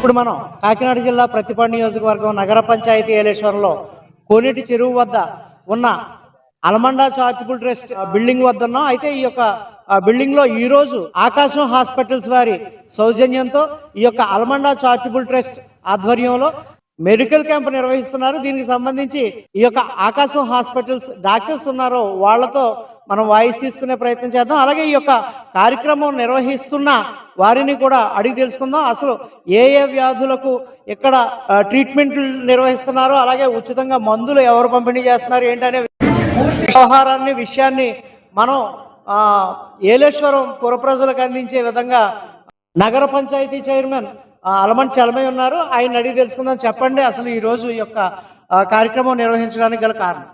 ఇప్పుడు మనం కాకినాడ జిల్లా ప్రతిపాడు నియోజకవర్గం నగర పంచాయతీ ఏలేశ్వరంలో కోనేటి చెరువు వద్ద ఉన్న అలమండా చారిటబుల్ ట్రస్ట్ బిల్డింగ్ వద్ద ఉన్నాం. అయితే ఈ యొక్క బిల్డింగ్లో ఈ రోజు ఆకాశం హాస్పిటల్స్ వారి సౌజన్యంతో ఈ యొక్క అలమండా చారిటబుల్ ట్రస్ట్ ఆధ్వర్యంలో మెడికల్ క్యాంప్ నిర్వహిస్తున్నారు. దీనికి సంబంధించి ఈ యొక్క ఆకాశం హాస్పిటల్స్ డాక్టర్స్ ఉన్నారో వాళ్ళతో మనం వాయిస్ తీసుకునే ప్రయత్నం చేద్దాం. అలాగే ఈ యొక్క కార్యక్రమం నిర్వహిస్తున్న వారిని కూడా అడిగి తెలుసుకుందాం. అసలు ఏ ఏ వ్యాధులకు ఇక్కడ ట్రీట్మెంట్లు నిర్వహిస్తున్నారు అలాగే ఉచితంగా మందులు ఎవరు పంపిణీ చేస్తున్నారు ఏంటనే వ్యవహారాన్ని విషయాన్ని మనం ఏలేశ్వరం పుర ప్రజలకు అందించే విధంగా నగర పంచాయతీ చైర్మన్ ఆ, అలమంటి చలమై ఉన్నారు. ఆయన అడిగి తెలుసుకుందాం. చెప్పండి అసలు ఈ రోజు ఈ యొక్క కార్యక్రమం నిర్వహించడానికి గల కారణం.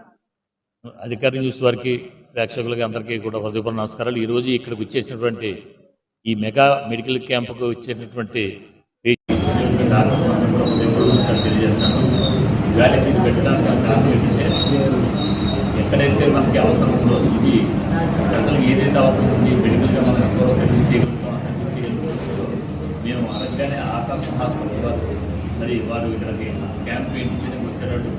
అధికారి చూసే వారికి ప్రేక్షకులకి అందరికీ కూడా హృదయపూర్వ నమస్కారాలు. ఈరోజు ఇక్కడికి వచ్చేసినటువంటి ఈ మెగా మెడికల్ క్యాంపుకు వచ్చేసినటువంటి తెలియజేస్తాను ఇవాళ మీరు పెట్టడానికి కారణం ఏంటంటే ఎక్కడైతే మనకి అవసరం ఉందో ఇది ప్రజలకు ఏదైతే అవసరం ఉంది మెడికల్గా మనం ఎక్కువ సర్వీస్ చేయగలుగుతాం సర్వీస్ చేయగలుగుతాం మేము అనగానే ఆకాశం హాస్పిటల్ వారు మరి వారు ఇక్కడికి క్యాంప్ పెయింటింగ్ వచ్చేటట్టు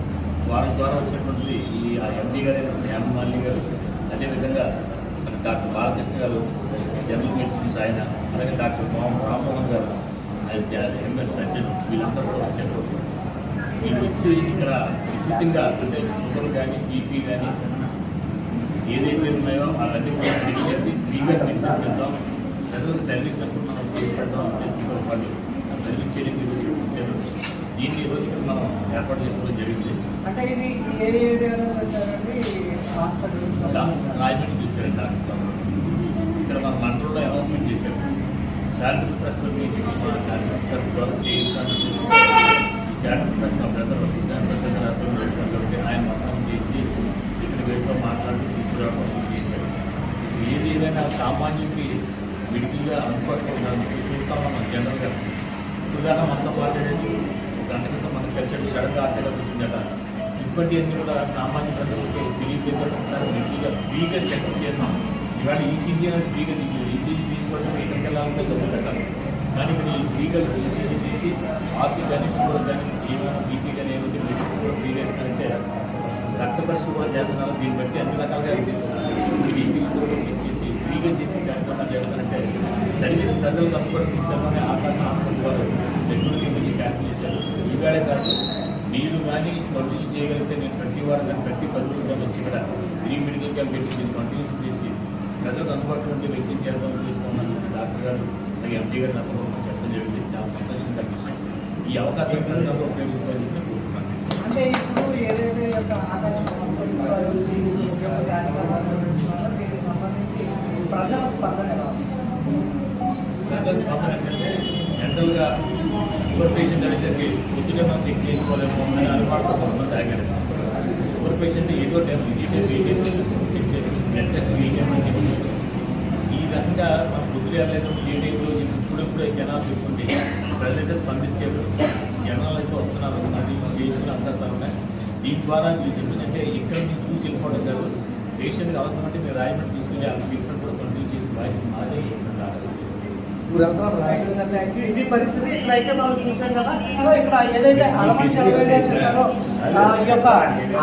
వారి ద్వారా వచ్చినటువంటి ఈ ఎండి గారు యామ్ మాలి గారు అదేవిధంగా డాక్టర్ బాలకృష్ణ గారు జనరల్ మెడిసిన్స్ ఆయన అలాగే డాక్టర్ మోహన్ రామ్మోహన్ గారు ఎంఎస్ సర్జన్ వీళ్ళందరూ కూడా వచ్చారు. వీళ్ళు వచ్చి ఇక్కడ ఉచితంగా అంటే షుగర్ కానీ బీపీ కానీ ఏదైతే ఉన్నాయో అవన్నీ కూడా చెక్ చేసి ఫ్రీగా మెడిసిన్స్ ఇద్దాం. ప్రజలకు సర్వీస్ అప్పుడు మనం చేసి పెడదాం వాళ్ళు సర్వీస్ చేయడానికి ఈరోజు వచ్చారు దీన్ని ఈరోజు ఇక్కడ మనం ఏర్పాటు చేసుకోవడం జరిగింది. అంటే ఇది ఏ ఏరియాలో వచ్చారండి? రాయచూరు చూసారు డాక్టర్ ఇక్కడ మన మండలంలో అనౌన్స్మెంట్ చేశారు. చారిటబుల్ ట్రస్ట్ చారిటబుల్ ట్రస్ట్ ద్వారా చేయించాలని ఈ చారిటబుల్ ట్రస్ట్ మా బ్రదర్ ప్రసాద్ ఆధ్వర్యంలో కాబట్టి ఆయన మొత్తం చేయించి ఇక్కడ వెళ్ళి మాట్లాడి తీసుకురావడం చేశారు. ఏది ఏదైనా సామాన్యుడికి విడిగా అందుబాటులో చూస్తాం మనం జనరల్గా ఉదాహరణ ఇప్పటి అన్ని కూడా సామాన్య ప్రజలకు తెలియజేయడం ఒకసారి మెడికల్గా ఫ్రీగా చెకప్ చేద్దాం. ఇవాళ ఈసీజీ అనేది ఫ్రీగా తీసుకోవాలి ఈసీజీ తీసుకోవడం ఎక్కడికి వెళ్ళాల్సి ఉంటుందట కానీ ఇక్కడ ఈ ఫ్రీగా ఈసీజీ తీసి ఆర్టీ కానీ షుగర్ కానీ ఏమైనా బీపీ కానీ ఏమైతే మెడిసిన్స్ కూడా ఫ్రీగా ఇస్తారంటే రక్త పరీక్ష కూడా చేస్తున్నారు. దీన్ని బట్టి అన్ని రకాలుగా బీపీ షుగర్ కూడా చెక్ చేసి ఫ్రీగా చేసి కార్యక్రమాలు చేస్తారంటే సర్వీస్ ప్రజలకు అందుబాటు తీసుకెళ్ళమని ఆకాశ హాస్పిటల్ వారు రెగ్యులర్గా మంచి క్యాంప్ చేశారు ఈవేళ కాదు మీరు కానీ కంటిన్యూ చేయగలిగితే నేను ప్రతి వారం కానీ ప్రతి కానీ వచ్చి ఇక్కడ ఫ్రీ మెడికల్ క్యాంప్ పెట్టి దీన్ని కంటిన్యూస్ చేసి ప్రజలకు అందుబాటులో ఉంటే వ్యక్తి చేద్దాం చేసుకున్నాను డాక్టర్ గారు అలాగే ఎంపీ గారు నాతో చెప్పడం జరిగింది. చాలా సంతోషం కలిగిస్తాం. ఈ అవకాశం ప్రజలందరూ ఉపయోగించుకోవాలని చెప్పి కోరుతున్నాను. అంటే ఇప్పుడు ఏదైతే ప్రజల స్పందన? ప్రజల స్పందన ఏంటంటే జనరల్గా షుగర్ పేషెంట్ అనేసరికి పొద్దున మనం చెక్ చేసుకోలేము అని అనుమానం కొంతమంది తాగారు షుగర్ పేషెంట్ ఏదో టెస్ట్ ఏదో వెయిటేజ్ చెక్ చేసి బ్లడ్ టెస్ట్ వెయిటేజ్ అని చెప్పి ఈ విధంగా మన పొద్దున లేదు ఏ టైంలో ఇప్పుడప్పుడే జనాలు చూసుకుంటే ప్రజలైతే స్పందిస్తారు జనాలు అయితే వస్తున్నారు. అది చేయించిన అవకాశాలు ఉన్నాయి. దీని ద్వారా మీరు చెప్పిందంటే ఇక్కడ మీరు చూసి వెళ్ళిపోవడం కాదు. పేషెంట్కి అవసరం అంటే మీరు రాయమంటే తీసుకెళ్ళి ఆ ట్రీట్మెంట్ కూడా కంటిన్యూ చేసి బాధ్యత మాదే ఇక్కడ కాదు. ఇది పరిస్థితి. ఇట్లయితే మనం చూసాం కదా. ఇక్కడ ఏదైతే అలమన్ ఆ, ఈ యొక్క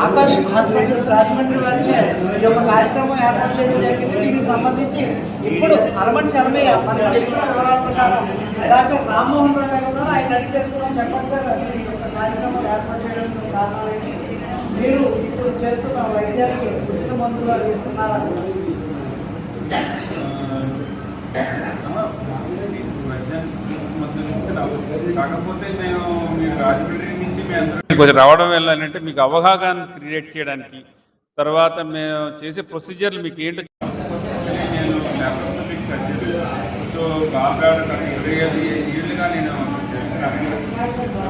ఆకాశ్ హాస్పిటల్స్ రాజమండ్రి వారిచే ఈ యొక్క కార్యక్రమం ఏర్పాటు చేయడం జరిగింది. దీనికి సంబంధించి ఇప్పుడు అలమన్ చలమయ్య మనకు తెలిసిన వివరాల ప్రకారం డాక్టర్ రామ్మోహన్ రావు గారు ఉన్నారు. ఆయన అడిగి తెలుసుకున్నాం చెప్పండి సార్ అసలు ఈ యొక్క కార్యక్రమం ఏర్పాటు చేయడానికి కారణం ఏంటి? మీరు ఇప్పుడు చేస్తున్న వైద్యానికి ఉచిత మందులు ఇస్తున్నారా కాకపోతే మేము నుంచి కొంచెం రావడం వల్ల ఏంటంటే మీకు అవగాహన క్రియేట్ చేయడానికి తర్వాత మేము చేసే ప్రొసీజర్లు మీకు ఏంటో నేను సర్జరీ సో ఐదు ఏళ్ళుగా నేను చేస్తున్నాను.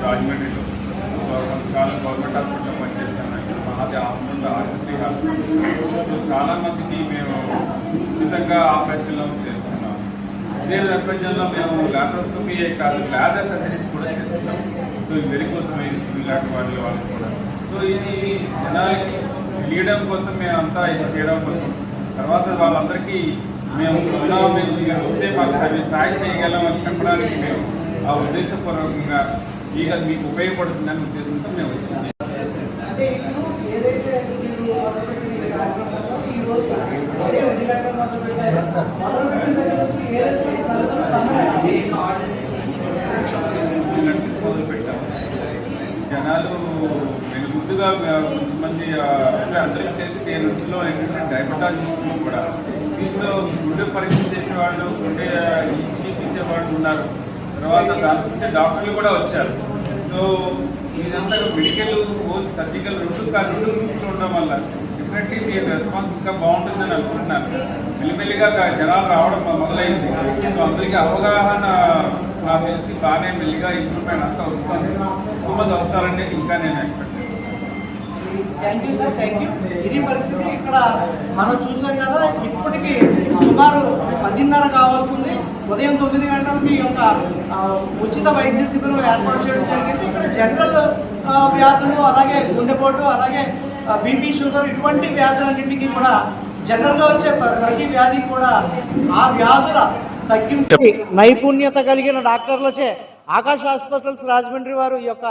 రాజమండ్రిలో. చాలా గవర్నమెంట్ హాస్పిటల్లో పనిచేస్తాను. మాది హాస్పిటల్ ఆర్ఎస్సీ హాస్పిటల్. సో చాలా మందికి మేము ఉచితంగా ఆపరేషన్లు చేస్తున్నాం ఇదే నేపథ్యంలో మేము లాప్రోస్కోపీ కాదు లేజర్ సర్జరీస్ కూడా చేస్తున్నాం. సో ఈ కోసం వెయిన్స్ ఇలాంటి వాళ్ళ వాళ్ళకి కూడా. సో ఇది జనాలకి తెలియడం కోసం మేము అంతా ఇది చేయడం కోసం. తర్వాత వాళ్ళందరికీ మేము ఉన్నాం మేము వస్తే మాకు సాయం చేయగలం అని చెప్పడానికి మేము ఆ ఉద్దేశపూర్వకంగా ఇక మీకు ఉపయోగపడుతుందనే ఉద్దేశంతో మేము వచ్చింది అంటే ఇప్పుడు ఏదైతే మీరు మొదలుపెట్టిన ఈ కార్యక్రమంలో ఈ రోజు ఉదయం ఎన్ని గంటలకు మొదలుపెట్టారు? మొదలుపెట్టిన దగ్గర నుంచి ఏ స్థాయి స్పందన? మొదలు పెట్టాము జనాలు నేను ముందుగా కొంచెం మంది అంటే అందరికీ తెలిసి నేను ఇంట్లో ఏంటంటే డయాబెటాలజిస్టులు కూడా దీంట్లో గుండె పరీక్ష చేసేవాళ్ళు గుండె ఈసీజీ చేసేవాళ్ళు ఉన్నారు తర్వాత దాని గురించి డాక్టర్లు కూడా వచ్చారు సో ఇదంతా మెడికల్ సర్జికల్ రెండు రెండు గ్రూప్స్ ఉండడం వల్ల డెఫినెట్లీ దీని రెస్పాన్స్ ఇంకా బాగుంటుందని అనుకుంటున్నాను. మెల్లిమెల్లిగా జనాలు రావడం మొదలైంది. సో అందరికీ అవగాహన నాకు తెలిసి బాగానే మెల్లిగా ఇంప్రూవ్మెంట్ అంతా వస్తుంది. ఎక్కువ మంది వస్తారని ఇంకా నేను expect thank you sir thank you ఇది పరిస్థితి ఇక్కడ మనం చూసాం కదా ఇప్పటికీ సుమారు పదిన్నర కావస్తుంది. ఉదయం తొమ్మిది గంటలకు ఈ యొక్క ఉచిత వైద్య శిబిరం ఏర్పాటు చేయడం జరిగింది. ఇక్కడ జనరల్ వ్యాధులు అలాగే గుండెపోటు అలాగే బీపీ షుగర్ ఇటువంటి వ్యాధులన్నింటికి కూడా జనరల్గా వచ్చే ప్రతి వ్యాధి కూడా ఆ వ్యాధుల తగ్గింపు నైపుణ్యత కలిగిన డాక్టర్లచే ఆకాశ హాస్పిటల్స్ రాజమండ్రి వారు ఈ యొక్క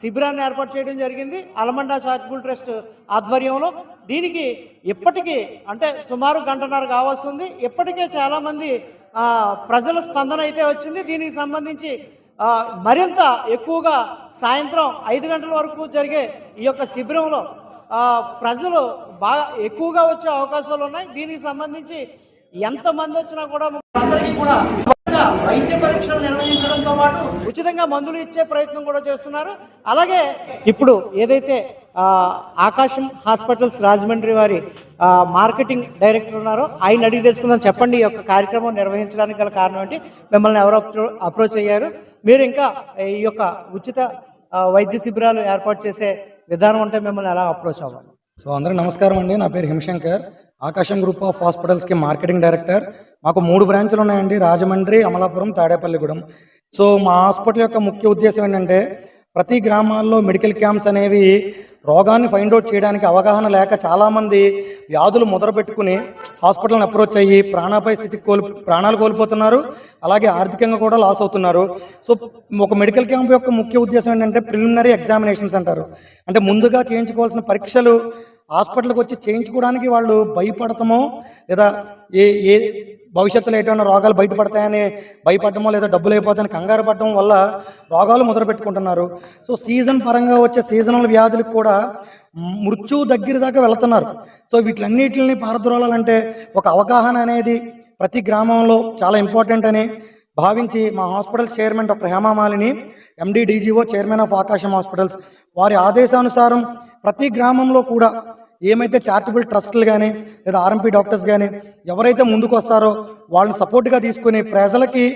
శిబిరాన్ని ఏర్పాటు చేయడం జరిగింది. అలమండా చారిటబుల్ ట్రస్ట్ ఆధ్వర్యంలో. దీనికి ఇప్పటికీ అంటే సుమారు గంటన్నర కావస్తుంది. ఇప్పటికే చాలామంది ప్రజల స్పందన అయితే వచ్చింది. దీనికి సంబంధించి మరింత ఎక్కువగా సాయంత్రం ఐదు గంటల వరకు జరిగే ఈ యొక్క శిబిరంలో ప్రజలు బాగా ఎక్కువగా వచ్చే అవకాశాలు ఉన్నాయి. దీనికి సంబంధించి ఎంతమంది వచ్చినా కూడా అందరికీ కూడా ఉచితంగా వైద్య పరీక్షలు నిర్వహించడంతో పాటు ఉచితంగా మందులు ఇచ్చే ప్రయత్నం కూడా చేస్తున్నారు. అలాగే ఇప్పుడు ఏదైతే ఆకాశం హాస్పిటల్స్ రాజమండ్రి వారి మార్కెటింగ్ డైరెక్టర్ ఉన్నారో ఆయన అడిగి తెలుసుకుందాం. చెప్పండి ఈ యొక్క కార్యక్రమం నిర్వహించడానికి గల కారణం ఏంటి? మిమ్మల్ని ఎవరు అప్రోచ్ అయ్యారు? మీరు ఇంకా ఈ యొక్క ఉచిత వైద్య శిబిరాలు ఏర్పాటు చేసే విధానం ఉంటే మిమ్మల్ని ఎలా అప్రోచ్ అవ్వాలి? సో అందరూ నమస్కారం అండి. నా పేరు హిమశంకర్. ఆకాశం గ్రూప్ ఆఫ్ హాస్పిటల్స్కి మార్కెటింగ్ డైరెక్టర్. మాకు మూడు బ్రాంచ్లు ఉన్నాయండి. రాజమండ్రి అమలాపురం తాడేపల్లిగూడెం. సో మా హాస్పిటల్ యొక్క ముఖ్య ఉద్దేశం ఏంటంటే ప్రతి గ్రామాల్లో మెడికల్ క్యాంప్స్ అనేవి రోగాన్ని ఫైండ్ అవుట్ చేయడానికి అవగాహన లేక చాలామంది వ్యాధులు మొదలుపెట్టుకుని హాస్పిటల్ని అప్రోచ్ అయ్యి ప్రాణాపాయ స్థితికి కోల్ ప్రాణాలు కోల్పోతున్నారు. అలాగే ఆర్థికంగా కూడా లాస్ అవుతున్నారు. సో ఒక మెడికల్ క్యాంప్ యొక్క ముఖ్య ఉద్దేశం ఏంటంటే ప్రిలిమినరీ ఎగ్జామినేషన్స్ అంటారు. అంటే ముందుగా చేయించుకోవాల్సిన పరీక్షలు హాస్పిటల్కి వచ్చి చేయించుకోవడానికి వాళ్ళు భయపడటమో లేదా ఏ ఏ భవిష్యత్తులో ఎటువంటి రోగాలు బయటపడతాయని భయపడటమో లేదా డబ్బులు అయిపోతాయని కంగారు పడటం వల్ల రోగాలు మొదలు పెట్టుకుంటున్నారు. సో సీజన్ పరంగా వచ్చే సీజనల్ వ్యాధులకు కూడా మృత్యు దగ్గర దాకా వెళుతున్నారు. సో వీటిలన్నిటిని పారద్రోలాలంటే ఒక అవగాహన అనేది ప్రతి గ్రామంలో చాలా ఇంపార్టెంట్ అని భావించి మా hospital chairman doctor Hemamalini MD DGO chairman of Akasam hospitals వారి ఆదేశానుసారం ప్రతి గ్రామంలో కూడా ఏమైతే చారిటబుల్ ట్రస్టులు కానీ లేదా ఆర్ఎంపీ డాక్టర్స్ కానీ ఎవరైతే ముందుకు వస్తారో వాళ్ళని సపోర్ట్గా తీసుకుని ప్రజలకి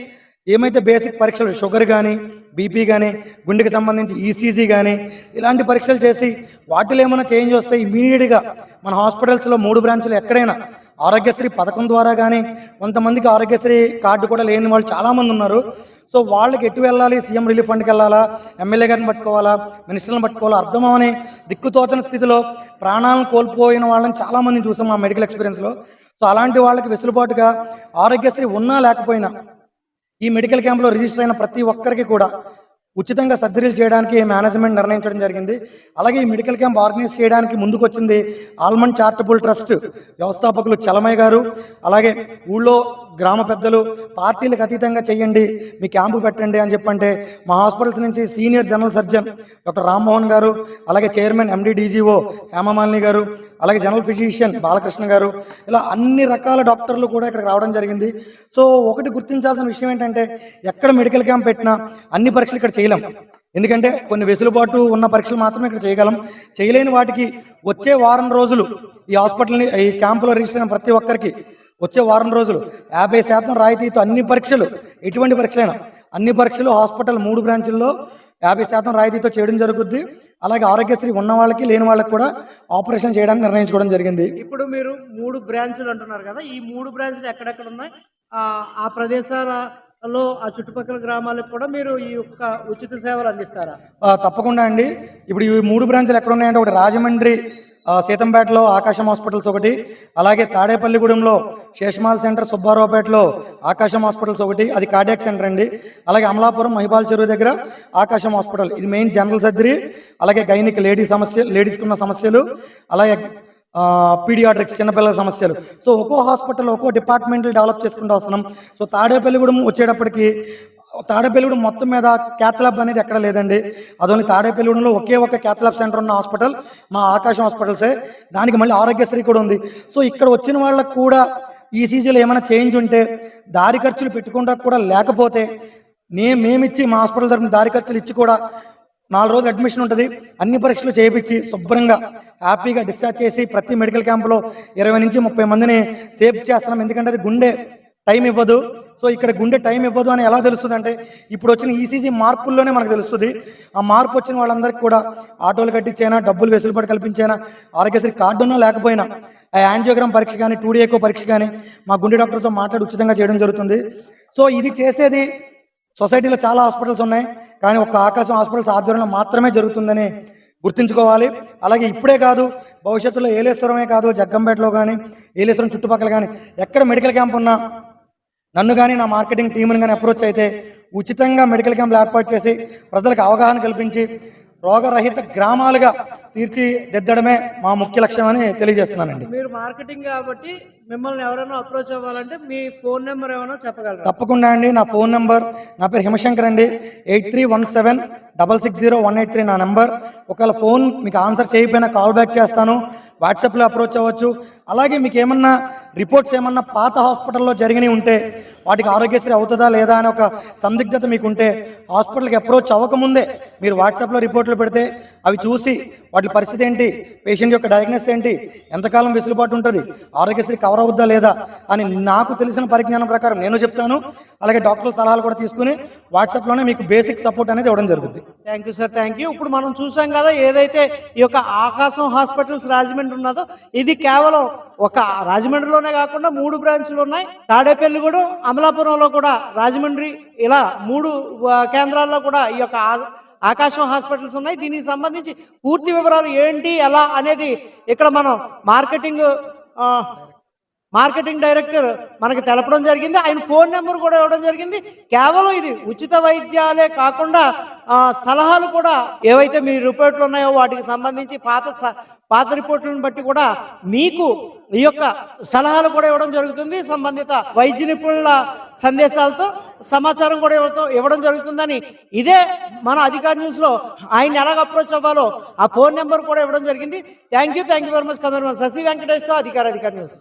ఏమైతే బేసిక్ పరీక్షలు షుగర్ కానీ బీపీ కానీ గుండెకి సంబంధించి ఈసీజీ కానీ ఇలాంటి పరీక్షలు చేసి వాటిలో ఏమైనా చేంజ్ వస్తే ఇమీడియట్గా మన హాస్పిటల్స్లో మూడు బ్రాంచ్లు ఎక్కడైనా ఆరోగ్యశ్రీ పథకం ద్వారా కానీ కొంతమందికి ఆరోగ్యశ్రీ కార్డు కూడా లేని వాళ్ళు చాలామంది ఉన్నారు. సో వాళ్ళకి ఎటు వెళ్ళాలి? సీఎం రిలీఫ్ ఫండ్కి వెళ్ళాలా? ఎమ్మెల్యే గారిని పట్టుకోవాలా? మినిస్టర్లను పట్టుకోవాలా? అర్థమవని దిక్కుతోచని స్థితిలో ప్రాణాలను కోల్పోయిన వాళ్ళని చాలామందిని చూసాం మా మెడికల్ ఎక్స్పీరియన్స్లో. సో అలాంటి వాళ్ళకి వెసులుబాటుగా ఆరోగ్యశ్రీ ఉన్నా లేకపోయినా ఈ మెడికల్ క్యాంప్లో రిజిస్టర్ అయిన ప్రతి ఒక్కరికి కూడా ఉచితంగా సర్జరీలు చేయడానికి మేనేజ్మెంట్ నిర్ణయించడం జరిగింది. అలాగే ఈ మెడికల్ క్యాంప్ ఆర్గనైజ్ చేయడానికి ముందుకొచ్చింది ఆల్మండ్ చారిటబుల్ ట్రస్ట్ వ్యవస్థాపకులు చలమయ్య గారు. అలాగే ఊళ్ళో గ్రామ పెద్దలు పార్టీలకు అతీతంగా చేయండి మీ క్యాంపు పెట్టండి అని చెప్పంటే మా హాస్పిటల్స్ నుంచి senior general surgeon doctor Rammohan garu అలాగే చైర్మన్ ఎండీడీజీఓ హేమమాలిని గారు అలాగే జనరల్ ఫిజిషియన్ బాలకృష్ణ గారు. ఇలా అన్ని రకాల డాక్టర్లు కూడా ఇక్కడికి రావడం జరిగింది. సో ఒకటి గుర్తించాల్సిన విషయం ఏంటంటే ఎక్కడ మెడికల్ క్యాంప్ పెట్టినా అన్ని పరీక్షలు ఇక్కడ చేయలేం. ఎందుకంటే కొన్ని వెసులుబాటు ఉన్న పరీక్షలు మాత్రమే ఇక్కడ చేయగలం. చేయలేని వాటికి వచ్చే వారం రోజులు ఈ హాస్పిటల్ని ఈ క్యాంపులో రిజిస్టర్ అయిన ప్రతి ఒక్కరికి వచ్చే వారం రోజులు యాభై శాతం రాయితీతో అన్ని పరీక్షలు ఎటువంటి పరీక్షలైనా అన్ని పరీక్షలు హాస్పిటల్ మూడు బ్రాంచుల్లో యాభై శాతం రాయితీతో చేయడం జరుగుద్ది. అలాగే ఆరోగ్యశ్రీ ఉన్న వాళ్ళకి లేని వాళ్ళకి కూడా ఆపరేషన్ చేయడానికి నిర్ణయించుకోవడం జరిగింది. ఇప్పుడు మీరు మూడు బ్రాంచ్లు అంటున్నారు కదా ఈ మూడు బ్రాంచ్లు ఎక్కడెక్కడ ఉన్నాయి? ఆ, ప్రదేశాల లో ఆ చుట్టుపక్కల గ్రామాలకు కూడా మీరు ఈ యొక్క ఉచిత సేవలు అందిస్తారా? తప్పకుండా అండి. ఇప్పుడు ఈ మూడు బ్రాంచ్లు ఎక్కడ ఉన్నాయంటే ఒకటి రాజమండ్రి సీతంపేటలో ఆకాశం హాస్పిటల్స్ ఒకటి అలాగే తాడేపల్లిగూడెంలో శేషమాల్ సెంటర్ సుబ్బారావుపేటలో ఆకాశం హాస్పిటల్స్ ఒకటి అది కార్డియాక్ సెంటర్ అండి. అలాగే అమలాపురం మహిపాల్ చెరువు దగ్గర ఆకాశం హాస్పిటల్ ఇది మెయిన్ జనరల్ సర్జరీ అలాగే గైనిక్ లేడీ సమస్య లేడీస్కి ఉన్న సమస్యలు అలాగే పీడియాట్రిక్స్ చిన్నపిల్లల సమస్యలు. సో ఒక్కో హాస్పిటల్ ఒక్కో డిపార్ట్మెంట్లు డెవలప్ చేసుకుంటూ వస్తున్నాం. సో తాడేపల్లిగూడెం వచ్చేటప్పటికి తాడేపల్లిగూడెం మొత్తం మీద క్యాథ్లాబ్ అనేది ఎక్కడ లేదండి. అదొని తాడేపల్లిగూడెంలో ఒకే ఒక క్యాథ్లాబ్ సెంటర్ ఉన్న హాస్పిటల్ మా ఆకాశం హాస్పిటల్సే. దానికి మళ్ళీ ఆరోగ్యశ్రీ కూడా ఉంది. సో ఇక్కడ వచ్చిన వాళ్ళకు కూడా ఈసీజీలో ఏమైనా చేంజ్ ఉంటే దారి ఖర్చులు పెట్టుకుంటా కూడా లేకపోతే మేము మేమిచ్చి మా హాస్పిటల్ తరఫున దారి ఖర్చులు ఇచ్చి కూడా నాలుగు రోజులు అడ్మిషన్ ఉంటుంది. అన్ని పరీక్షలు చేయించి శుభ్రంగా హ్యాపీగా డిశ్చార్జ్ చేసి ప్రతి మెడికల్ క్యాంప్లో ఇరవై నుంచి ముప్పై మందిని సేఫ్ చేస్తున్నాం. ఎందుకంటే అది గుండె టైం ఇవ్వదు. సో ఇక్కడ గుండె టైం ఇవ్వదు అని ఎలా తెలుస్తుంది అంటే ఇప్పుడు వచ్చిన ఈసీసీ మార్పుల్లోనే మనకు తెలుస్తుంది. ఆ మార్పు వచ్చిన వాళ్ళందరికీ కూడా ఆటోలు కట్టించైనా డబ్బులు వెసులుబాటు కల్పించైనా ఆరోగ్యశ్రీ కార్డు ఉన్నా లేకపోయినా ఆ యాంజియోగ్రామ్ పరీక్ష కానీ టూ ఎకో పరీక్ష కానీ మా గుండె డాక్టర్తో మాట్లాడి ఉచితంగా చేయడం జరుగుతుంది. సో ఇది చేసేది సొసైటీలో చాలా హాస్పిటల్స్ ఉన్నాయి. కానీ ఒక ఆకాశం హాస్పిటల్స్ ఆధ్వర్యంలో మాత్రమే జరుగుతుందని గుర్తుంచుకోవాలి. అలాగే ఇప్పుడే కాదు భవిష్యత్తులో ఏలేశ్వరమే కాదు జగ్గంపేటలో కానీ ఏలేశ్వరం చుట్టుపక్కల కానీ ఎక్కడ మెడికల్ క్యాంప్ ఉన్నా నన్ను కానీ నా మార్కెటింగ్ టీంని కానీ అప్రోచ్ అయితే ఉచితంగా మెడికల్ క్యాంపులు ఏర్పాటు చేసి ప్రజలకు అవగాహన కల్పించి రోగరహిత గ్రామాలుగా తీర్చిదిద్దడమే మా ముఖ్య లక్ష్యం అని తెలియజేస్తున్నానండి. మీరు మార్కెటింగ్ కాబట్టి మిమ్మల్ని ఎవరైనా అప్రోచ్ అవ్వాలంటే మీ ఫోన్ నెంబర్ ఏమైనా చెప్పగలరా? తప్పకుండా అండి నా ఫోన్ నంబర్ నా పేరు హిమశంకర్ అండి. Eight three one seven double six zero one eight three నా నెంబర్. ఒకవేళ ఫోన్ మీకు ఆన్సర్ చేయకపోయినా కాల్ బ్యాక్ చేస్తాను. వాట్సాప్లో అప్రోచ్ అవ్వచ్చు. అలాగే మీకు ఏమన్నా రిపోర్ట్స్ ఏమన్నా పాత హాస్పిటల్లో జరిగినవి ఉంటే వాటికి ఆరోగ్యశ్రీ అవుతుందా లేదా అని ఒక సందిగ్ధత మీకు ఉంటే హాస్పిటల్కి అప్రోచ్ అవ్వకముందే మీరు వాట్సాప్లో రిపోర్ట్లు పెడితే అవి చూసి వాటి పరిస్థితి ఏంటి? పేషెంట్ యొక్క డయాగ్నోస్ ఏంటి? ఎంతకాలం వెసులుబాటు ఉంటుంది? ఆరోగ్యశ్రీ కవర్ అవుద్దా లేదా? అని నాకు తెలిసిన పరిజ్ఞానం ప్రకారం నేను చెప్తాను అలాగే డాక్టర్ల సలహాలు కూడా తీసుకుని వాట్సాప్లోనే మీకు బేసిక్ సపోర్ట్ అనేది ఇవ్వడం జరుగుతుంది thank you sir thank you ఇప్పుడు మనం చూసాం కదా ఏదైతే ఈ యొక్క ఆకాశం హాస్పిటల్స్ రాజమండ్రి ఉన్నదో ఇది కేవలం ఒక రాజమండ్రిలోనే కాకుండా మూడు బ్రాంచ్లు ఉన్నాయి. తాడేపల్లిగూడెం అమలాపురంలో కూడా రాజమండ్రి ఇలా మూడు కేంద్రాల్లో కూడా ఈ యొక్క ఆకాశం హాస్పిటల్స్ ఉన్నాయి. దీనికి సంబంధించి పూర్తి వివరాలు ఏంటి ఎలా అనేది ఇక్కడ మనం మార్కెటింగ్ మార్కెటింగ్ డైరెక్టర్ మనకి తెలపడం జరిగింది. ఆయన ఫోన్ నెంబర్ కూడా ఇవ్వడం జరిగింది. కేవలం ఇది ఉచిత వైద్యాలే కాకుండా సలహాలు కూడా ఏవైతే మీ రిపోర్ట్లు ఉన్నాయో వాటికి సంబంధించి పాత స- పాత రిపోర్ట్లను బట్టి కూడా మీకు ఈ యొక్క సలహాలు కూడా ఇవ్వడం జరుగుతుంది. సంబంధిత వైద్య నిపుణుల సందేశాలతో సమాచారం కూడా ఇవ్వడం ఇవ్వడం జరుగుతుందని ఇదే మన అధికార న్యూస్లో ఆయన ఎలాగ అప్రోచ్ అవ్వాలో ఆ ఫోన్ నెంబర్ కూడా ఇవ్వడం జరిగింది. Thank you thank you very much comer Sasi వెంకటేష్తో అధికార అధికార న్యూస్.